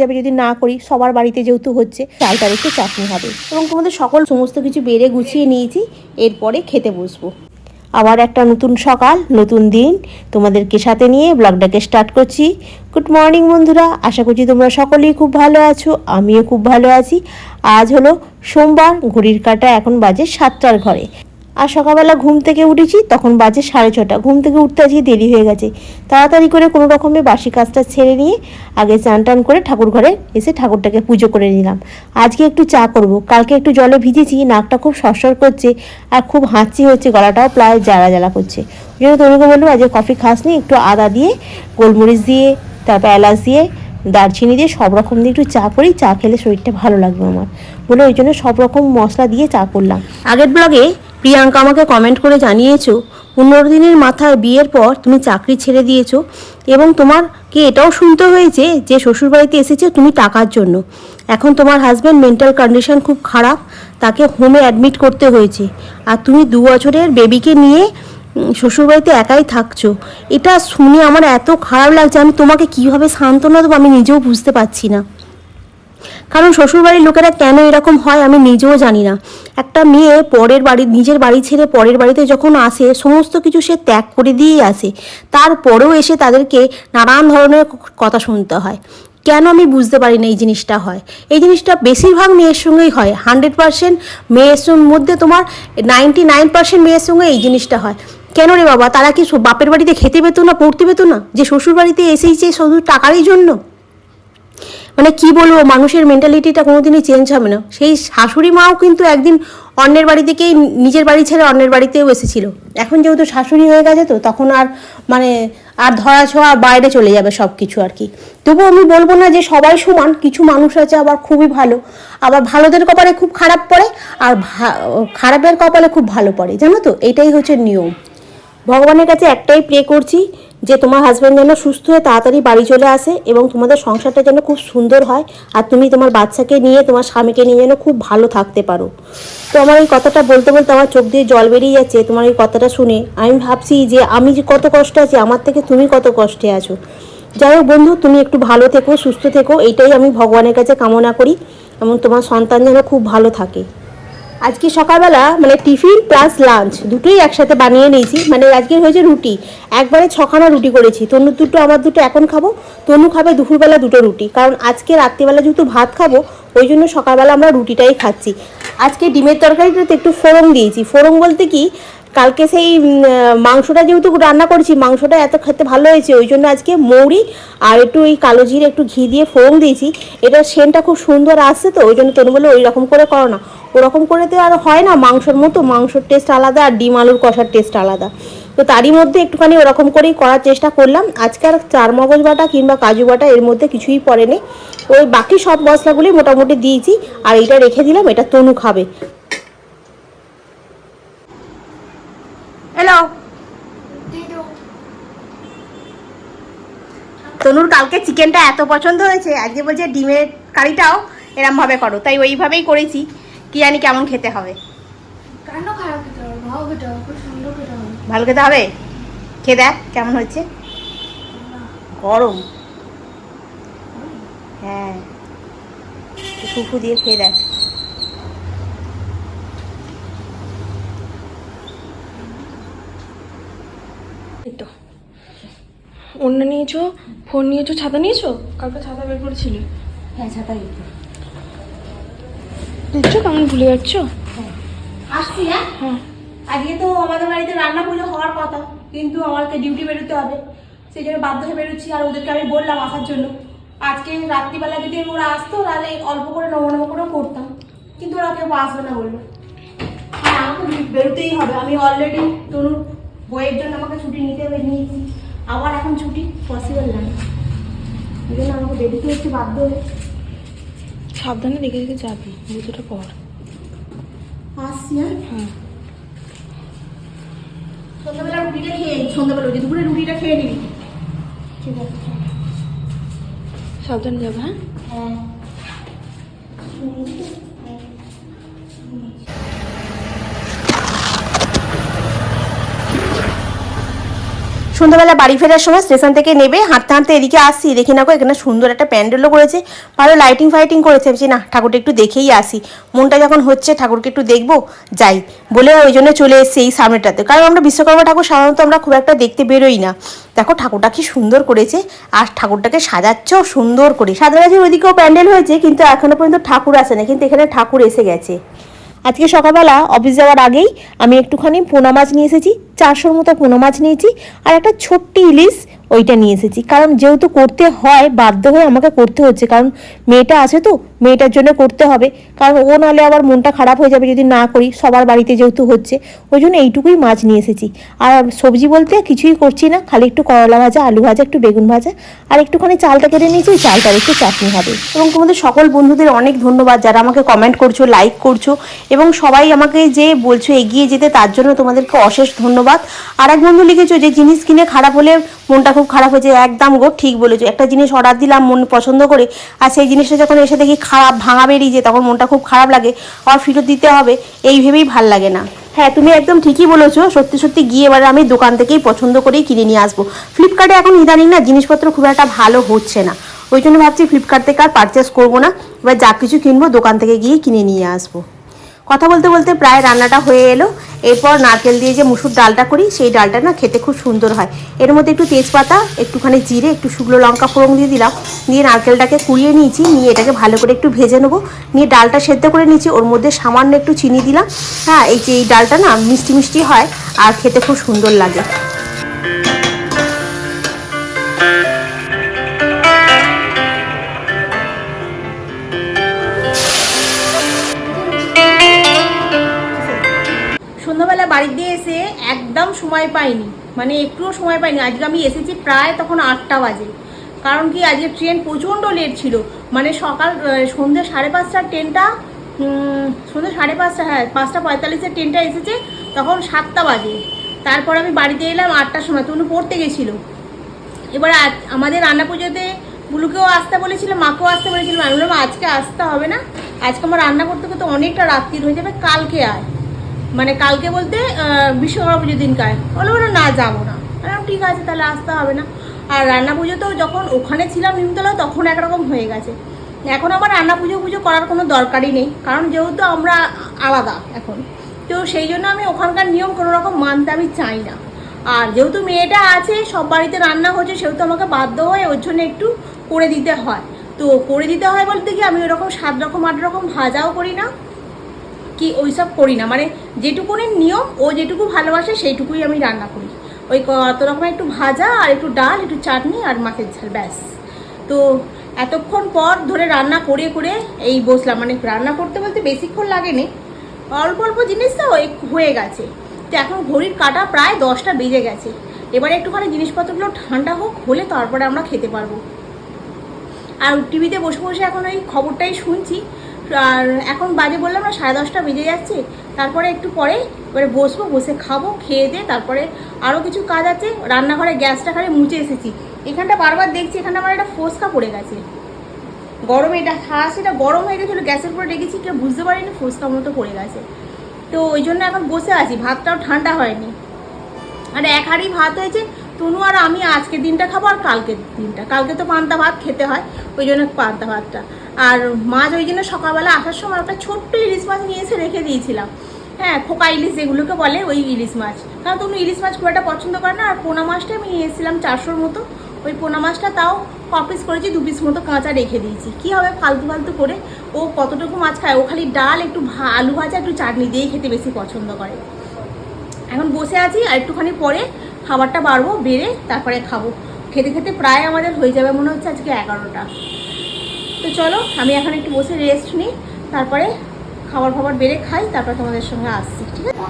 যাবে যদি না করি, সবার বাড়িতে যেহেতু হচ্ছে চালটার একটু চাটনি হবে। এবং তোমাদের সকল সমস্ত কিছু বেড়ে গুছিয়ে নিয়েছি, এরপরে খেতে বসবো। আবার একটা নতুন সকাল, নতুন দিন তোমাদেরকে সাথে নিয়ে ব্লগটাকে স্টার্ট করছি। গুড মর্নিং বন্ধুরা, আশা করছি তোমরা সকলেই খুব ভালো আছো, আমিও খুব ভালো আছি। আজ হলো সোমবার, ঘড়ির কাটা এখন বাজে সাতটার ঘরে। আর সকালবেলা ঘুম থেকে উঠেছি, তখন বাজে সাড়ে ছটা। ঘুম থেকে উঠতে আজকে দেরি হয়ে গেছে। তাড়াতাড়ি করে কোনো রকমে বাসি কাজটা ছেড়ে নিয়ে আগে চান টান করে ঠাকুর ঘরে এসে ঠাকুরটাকে পুজো করে নিলাম। আজকে একটু চা করব। কালকে একটু জলে ভিজেছি, নাকটা খুব সরসর করছে আর খুব হাঁচি হচ্ছে, গলাটাও প্রায় জ্বালা জ্বালা করছে। ওই জন্য তনুকে বলল আজকে কফি খাসনি, একটু আদা দিয়ে, গোলমরিচ দিয়ে, তারপর এলাচ দিয়ে, দারচিনি দিয়ে, সব রকম দিয়ে একটু চা করি, চা খেলে শরীরটা ভালো লাগবে আমার। বলে ওই জন্য সব রকম মশলা দিয়ে চা করলাম। আগের ব্লগে প্রিয়াঙ্কা, আমাকে কমেন্ট করে জানিয়েছো, পনেরো দিনের মাথায় বিয়ের পর তুমি চাকরি ছেড়ে দিয়েছ এবং তোমার কি এটাও শুনতে হয়েছে যে শ্বশুরবাড়িতে এসেছে তুমি টাকার জন্য? এখন তোমার হাজব্যান্ড মেন্টাল কন্ডিশন খুব খারাপ, তাকে হোমে অ্যাডমিট করতে হয়েছে। আর তুমি দু বছরের বেবিকে নিয়ে শ্বশুরবাড়িতে একাই থাকছো। এটা শুনে আমার এত খারাপ লাগছে, আমি তোমাকে কীভাবে সান্ত্বনা দেবো আমি নিজেও বুঝতে পারছি না। কারণ শ্বশুরবাড়ির লোকেরা কেন এরকম হয় আমি নিজেও জানি না। একটা মেয়ে পরের বাড়ি, নিজের বাড়ি ছেড়ে পরের বাড়িতে যখন আসে, সমস্ত কিছু সে ত্যাগ করে দিয়েই আসে। তারপরেও এসে তাদেরকে নানান ধরনের কথা শুনতে হয়। কেন আমি বুঝতে পারি না এই জিনিসটা হয়? এই জিনিসটা বেশিরভাগ মেয়ের সঙ্গেই হয়। হান্ড্রেড পার্সেন্ট মেয়ের মধ্যে তোমার নাইনটি নাইন পার্সেন্ট মেয়ের সঙ্গে এই জিনিসটা হয়। কেন রে বাবা? তারা কি বাপের বাড়িতে খেতে পেতো না, পড়তে পেতো না? যে শ্বশুর বাড়িতে এসেইছে শুধু টাকারই জন্য? মানে কি বলব, মানুষের মেন্টালিটিটা কোনোদিনই চেঞ্জ হবে না। সেই শাশুড়ি মাও কিন্তু একদিন অন্যের বাড়ি থেকেই নিজের বাড়ি ছেড়ে অন্যের বাড়িতেও এসেছিল। এখন যেহেতু শাশুড়ি হয়ে গেছে তো তখন আর মানে আর ধরা ছোঁয়া বাইরে চলে যাবে সব কিছু আর কি। তবু আমি বলব না যে সবাই সমান, কিছু মানুষ আছে আবার খুবই ভালো। আবার ভালোদের কপালে খুব খারাপ পড়ে আর খারাপের কপালে খুব ভালো পড়ে, জানো তো? এটাই হচ্ছে নিয়ম। ভগবানের কাছে একটাই প্রে করছি যে তোমার হাজব্যান্ড যেন সুস্থ হয়ে তাড়াতাড়ি বাড়ি চলে আসে এবং তোমাদের সংসারটা যেন খুব সুন্দর হয় আর তুমি তোমার বাচ্চাকে নিয়ে, তোমার স্বামীকে নিয়ে যেন খুব ভালো থাকতে পারো। তো আমার এই কথাটা বলতে বলতে আমার চোখ দিয়ে জল বেরিয়ে যাচ্ছে, তোমার এই কথাটা শুনে। আমি ভাবছি যে আমি যে কত কষ্টে আছি, আমার থেকে তুমি কত কষ্টে আছো। যাই হোক বন্ধু, তুমি একটু ভালো থেকো, সুস্থ থেকো, এইটাই আমি ভগবানের কাছে কামনা করি। এবং তোমার সন্তান যেন খুব ভালো থাকে। আজকে সকালবেলা মানে টিফিন প্লাস লাঞ্চ দুটোই একসাথে বানিয়ে নিয়েছি। মানে আজকে হয়েছে রুটি। একবারে ছখানা রুটি করেছি। তনু দুটো, আমার দুটো এখন খাব। তনু খাবে দুপুরবেলা দুটো রুটি। কারণ আজকে রাত্রিবেলা যেহেতু ভাত খাব, ওই জন্য সকালবেলা আমরা রুটিটাই খাচ্ছি। আজকে ডিমের তরকারিটাতে একটু ফোড়ন দিয়েছি। ফোড়ন বলতে কি কালকে সেই মাংসটা যেহেতু রান্না করেছি, মাংসটা এত খেতে ভালো হয়েছে, ওই জন্য আজকে মৌরি আর একটু ওই কালো জিরে একটু ঘি দিয়ে ফোড়ন দিয়েছি। এটা সেনটা খুব সুন্দর আসছে তো, ওই জন্য তনু বলে ওই রকম করে করো না। ওরকম করে তো আর হয় না, মাংসর মতো, মাংসর টেস্ট আলাদা আর ডিম আলুর কষার টেস্ট আলাদা। তো তারই মধ্যে একটুখানি ওরকম করেই করার চেষ্টা করলাম। আজকে আর চার মগজ বাটা কিংবা কাজু বাটা এর মধ্যে কিছুই পড়েনি। ওই বাকি সব মশলাগুলি মোটামুটি দিয়েছি, আর এটা রেখে দিলাম, এটা তনু খাবে। হ্যালো তনুর কালকে চিকেনটা এত পছন্দ হয়েছে আজকে বলছে ডিমের কারিটাও এরম ভাবে করো তাই ওইভাবেই করেছি কি জানি কেমন খেতে হবে। ভালো খেতে হবে খুব সুন্দর খেতে হবে। ভালো খেতে হবে? খেয়ে দেখ কেমন হচ্ছে গরম। হ্যাঁ ফুফু দিয়ে খেয়ে দেখ এই তো অন্য নিয়েছো? ফোন নিয়েছো? ছাতা নিয়েছো? কালকে ছাতা বের করেছিলে। হ্যাঁ ছাতা দেখছ কেমন ভুলে যাচ্ছ? আসছি হ্যাঁ? হ্যাঁ। আজকে তো আমাদের বাড়িতে রান্না পুজো হওয়ার কথা কিন্তু আমাকে ডিউটি বেরোতে হবে। সেই জন্য বাধ্য হয়ে বেরোচ্ছি আর ওদেরকে আমি বললাম আসার জন্য। আজকে রাত্রিবেলা যদি ওরা আসতো তাহলে অল্প করে নমো নমো করেও করতাম। কিন্তু ওরা কেউ আসবে না বলল। হ্যাঁ আমাকে বেরোতেই হবে। আমি অলরেডি তনুর বইয়ের জন্য আমাকে ছুটি নিতে হবে নিয়েছি। আবার এখন ছুটি পসিবল না। এই জন্য আমাকে বেরোতে হচ্ছে বাধ্য হয়ে। সাবধানে দেখে দেখে যাবি বুঝোটা পর। আসছি হ্যাঁ? হ্যাঁ। সন্ধ্যাবেলা রুটিটা খেয়ে সন্ধ্যাবেলা ওই যে দুপুরে রুটিটা খেয়ে নিবি। ঠিক আছে সাবধানে যাবে হ্যাঁ? হ্যাঁ। সন্ধ্যাবেলা বাড়ি ফেরার সময় স্টেশন থেকে নেবে, হাঁটতে হাঁটতে এদিকে আসছি দেখি না এখানে সুন্দর একটা প্যান্ডেলও করেছে। ভালো লাইটিং ফাইটিং করেছে। ভাবছি না ঠাকুরটা একটু দেখেই আসি। মনটা যখন হচ্ছে, ঠাকুরকে একটু দেখব, যাই। বলে ওই জন্য চলে এসেছি এই সামনেটাতে। কারণ আমরা বিশ্বকর্মা ঠাকুর সাধারণত আমরা খুব একটা দেখতে বেরোই না। দেখো, ঠাকুরটা কি সুন্দর করেছে। আর ঠাকুরটাকে সাজাচ্ছেও সুন্দর করে। সাজাগাছির ওইদিকেও প্যান্ডেল হয়েছে, কিন্তু এখনও পর্যন্ত ঠাকুর আসে না কিন্তু এখানে ঠাকুর এসে গেছে। আজকে সকালবেলা অফিস যাওয়ার আগেই আমি একটুখানি পোনা মাছ নিয়ে এসেছি, চারশোর মতো পোনা মাছ নিয়েছি আর একটা ছোট্ট ইলিশ ওইটা নিয়ে এসেছি। কারণ যেহেতু করতে হয়, বাধ্য হয়ে আমাকে করতে হচ্ছে। কারণ মেয়েটা আছে তো মেয়েটার জন্য করতে হবে। কারণ ও নাহলে আবার মনটা খারাপ হয়ে যাবে যদি না করি, সবার বাড়িতে যেহেতু হচ্ছে। ওই জন্য এইটুকুই মাছ নিয়ে এসেছি। আর সবজি বলতে কিছুই করছি না, খালি একটু করলা ভাজা, আলু ভাজা, একটু বেগুন ভাজা, আর একটুখানি চালটা কেটে নিয়েছি, ওই চালটার একটু চাটনি হবে। এবং তোমাদের সকল বন্ধুদের অনেক ধন্যবাদ যারা আমাকে কমেন্ট করছ লাইক করছ, এবং সবাই আমাকে যে বলছো এগিয়ে যেতে, তার জন্য তোমাদেরকে অশেষ ধন্যবাদ। আর এক বন্ধু লিখেছো যে, জিনিস কিনে খারাপ হলে মনটা খুব খারাপ হয়েছে। একদম গো, ঠিক বলেছ। একটা জিনিস অর্ডার দিলাম মন পছন্দ করে, আর সেই জিনিসটা যখন এসে দেখি খারাপ ভাঙা বেরিয়ে যায় তখন মনটা খুব খারাপ লাগে। আর ফেরত দিতে হবে, এই ভেবেই ভালো লাগে না। হ্যাঁ তুমি একদম ঠিকই বলেছ, সত্যি সত্যি গিয়ে এবার আমি দোকান থেকেই পছন্দ করেই কিনে নিয়ে আসব। ফ্লিপকার্টে এখন ইদানিং না জিনিসপত্র খুব একটা ভালো হচ্ছে না। ওই জন্য ভাবছি ফ্লিপকার্ট থেকে আর পারচেস করব না, এবার যা কিছু কিনবো দোকান থেকে গিয়ে কিনে নিয়ে আসব। কথা বলতে বলতে প্রায় রান্নাটা হয়ে এলো। এরপর নারকেল দিয়ে যে মুসুর ডালটা করি, সেই ডালটা না খেতে খুব সুন্দর হয়। এর মধ্যে একটু তেজপাতা, একটুখানি জিরে, একটু শুকনো লঙ্কা ফোড়ন দিয়ে দিলাম। দিয়ে নারকেলটাকে কুড়িয়ে নিয়েছি, নিয়ে এটাকে ভালো করে একটু ভেজে নেব। নিয়ে ডালটা সেদ্ধ করে নিয়েছি, ওর মধ্যে সামান্য একটু চিনি দিলাম। হ্যাঁ এই যে এই ডালটা না মিষ্টি মিষ্টি হয় আর খেতে খুব সুন্দর লাগে। সন্ধ্যাবেলা বাড়ি দিয়ে এসে একদম সময় পাইনি। মানে একটুও সময় পাইনি। আজকে আমি এসেছি প্রায় তখন আটটা বাজে। কারণ কি, আজকে ট্রেন প্রচণ্ড লেট ছিল। মানে সকাল সন্ধ্যে সাড়ে পাঁচটার ট্রেনটা সন্ধ্যে সাড়ে পাঁচটা হ্যাঁ পাঁচটা পঁয়তাল্লিশের ট্রেনটা এসেছে তখন সাতটা বাজে। তারপর আমি বাড়িতে এলাম আটটার সময় তনু পড়তে গেছিল। এবার আমাদের রান্না পুজোতে বুলুকেও আসতে বলেছিল, মাকেও আসতে বলেছিল। আমি বললাম আজকে আসতে হবে না। আজকে আমার রান্না করতে করতে অনেকটা রাত্রির হয়ে যাবে, কালকে আয়। মানে কালকে বলতে বিশ্বকর্মা পুজোর দিন কায় বলো বলো, না, যাব না। ঠিক আছে, তাহলে আসতে হবে না। আর রান্না পুজোতেও যখন ওখানে ছিলাম নিমতলা, তখন একরকম হয়ে গেছে। এখন আমার রান্না পুজো পুজো করার কোনো দরকারই নেই, কারণ যেহেতু আমরা আলাদা এখন। তো সেই জন্য আমি ওখানকার নিয়ম কোনো রকম মানতে আমি চাই না। আর যেহেতু মেয়েটা আছে, সব বাড়িতে রান্না হচ্ছে, সেহেতু আমাকে বাধ্য হয়ে ওর জন্য একটু করে দিতে হয়। তো করে দিতে হয় বলতে কি আমি ওরকম সাত রকম, আট রকম ভাজাও করি না। কি ওইসব করি না। মানে যেটুকুনি নিয়ম, ও যেটুকু ভালোবাসে সেইটুকুই আমি রান্না করি। ওই কত রকমের একটু ভাজা আর একটু ডাল, একটু চাটনি আর মাছের ঝাল, ব্যাস। তো এতক্ষণ পর ধরে রান্না করে করে এই বসলাম। মানে রান্না করতে বলতে বেশিক্ষণ লাগেনি। অল্প অল্প জিনিস তো হয়ে গেছে। তো এখন ঘড়ির কাটা প্রায় দশটা বেজে গেছে। এবারে একটুখানি জিনিসপত্রগুলো ঠান্ডা হোক, হলে তারপরে আমরা খেতে পারব। আর টিভিতে বসে বসে এখন ওই খবরটাই শুনছি। আর এখন বাজে বললাম না, সাড়ে দশটা বেজে যাচ্ছে। তারপরে একটু পরে এবারে বসবো, বসে খাব, খেয়ে দিয়ে তারপরে আরও কিছু কাজ আছে। রান্নাঘরে গ্যাসটা খালি মুছে এসেছি। এখানটা বারবার দেখছি, এখানটা আমার একটা ফোসকা পড়ে গেছে। গরমে এটা খাওয়া, সেটা গরম হয়ে গেছিল, গ্যাসের উপরে রেখেছি, কেউ বুঝতে পারিনি ফোসকা মতো পড়ে গেছে। তো ওই জন্য এখন বসে আছি, ভাতটাও ঠান্ডা হয়নি। আর এক হাঁড়ি ভাত হয়েছে, তনু আর আমি আজকের দিনটা খাব আর কালকের দিনটা। কালকে তো পান্তা ভাত খেতে হয়, ওই জন্য পান্তা ভাতটা। আর মাছ ওই জন্য সকালবেলা আসার সময় একটা ছোট্ট ইলিশ মাছ নিয়ে এসে রেখে দিয়েছিলাম। হ্যাঁ খোকা ইলিশ যেগুলোকে বলে ওই ইলিশ মাছ। কারণ তুমি ইলিশ মাছ খুব একটা পছন্দ করে না, আর পোনা মাছটা আমি নিয়ে এসেছিলাম চারশোর মতো। ওই পোনা মাছটা তাও ক পিস করেছি, দু পিস মতো কাঁচা রেখে দিয়েছি। কি হবে ফালতু ফালতু করে ও কতটুকু মাছ খায়, ও খালি ডাল, একটু আলু ভাজা, একটু চাটনি দিয়েই খেতে বেশি পছন্দ করে। এখন বসে আছি আর একটুখানি পরে খাবারটা বাড়বো, বেড়ে তারপরে খাব। খেতে খেতে প্রায় আমাদের হয়ে যাবে মনে হচ্ছে আজকে এগারোটা। তো চলো আমি এখন একটু বসে রেস্ট নিই তারপরে খাবার ফাবার বেড়ে খাই তারপরে তোমাদের সঙ্গে আসছি ঠিক আছে?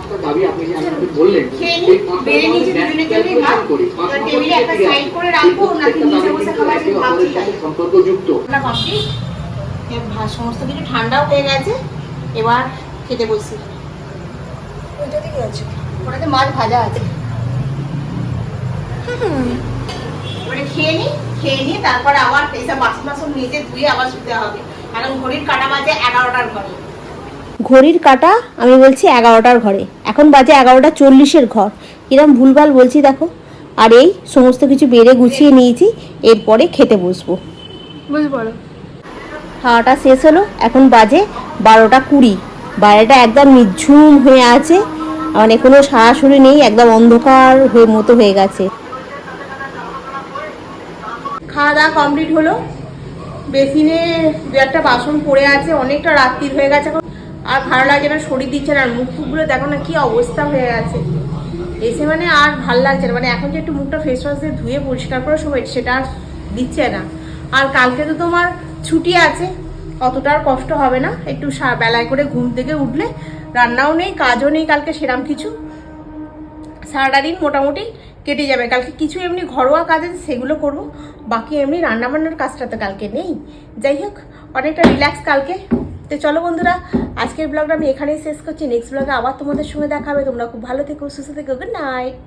সমস্ত কিছু ঠান্ডাও হয়ে গেছে এবার খেতে বসি। দিকে আছে। ওটাতে মাছ ভাজা আছে। এবারে খেয়ে নিই খেয়ে নিয়ে তারপরে আবার এইসব বাসন বাসন নিজে ধুয়ে আবার শুতে হবে। কারণ ঘড়ির কাটা বাজে এগারোটার ঘরে। ঘড়ির কাটা? আমি বলছি এগারোটার ঘরে। এখন বাজে এগারোটা চল্লিশের ঘর। কিরম ভুলভাল বলছি দেখো। আর এই সমস্ত কিছু বেড়ে গুছিয়ে নিয়েছি এরপরে খেতে বসবো। খাওয়াটা শেষ হলো এখন বাজে বারোটা কুড়ি। বাইরেটা একদম নিঝুম হয়ে আছে। মানে কোনো সরাসরি নেই একদম অন্ধকার হয়ে মতো হয়ে গেছে। খাওয়া দাওয়া কমপ্লিট হলো। বেসিনে দু একটা বাসন পড়ে আছে, অনেকটা রাত্রির হয়ে গেছে এখন। আর ভালো লাগছে না, শরীর দিচ্ছে না, মুখ ফুকগুলো দেখো না কি অবস্থা হয়ে গেছে এসে মানে আর ভালো লাগছে না মানে এখন যে একটু মুখটা ফেস ওয়াশ দিয়ে ধুয়ে পরিষ্কার করে সময় সেটা আর দিচ্ছে না। আর কালকে তো তোমার ছুটি আছে, অতটা আর কষ্ট হবে না। একটু বেলায় করে ঘুম থেকে উঠলে, রান্নাও নেই, কাজও নেই কালকে সেরাম কিছু। সারাটা দিন মোটামুটি কেটে যাবে। কালকে কিছু এমনি ঘরোয়া কাজ আছে, সেগুলো করব। বাকি এমনি রান্নাবান্নার কাজটা তো কালকে নেই। যাই হোক, অনেকটা রিল্যাক্স কালকে। তো চলো বন্ধুরা, আজকের ব্লগটা আমি এখানেই শেষ করছি। নেক্সট ব্লগে আবার তোমাদের সঙ্গে দেখাবে তোমরা খুব ভালো থেকো, সুস্থ থেকো গুড নাইট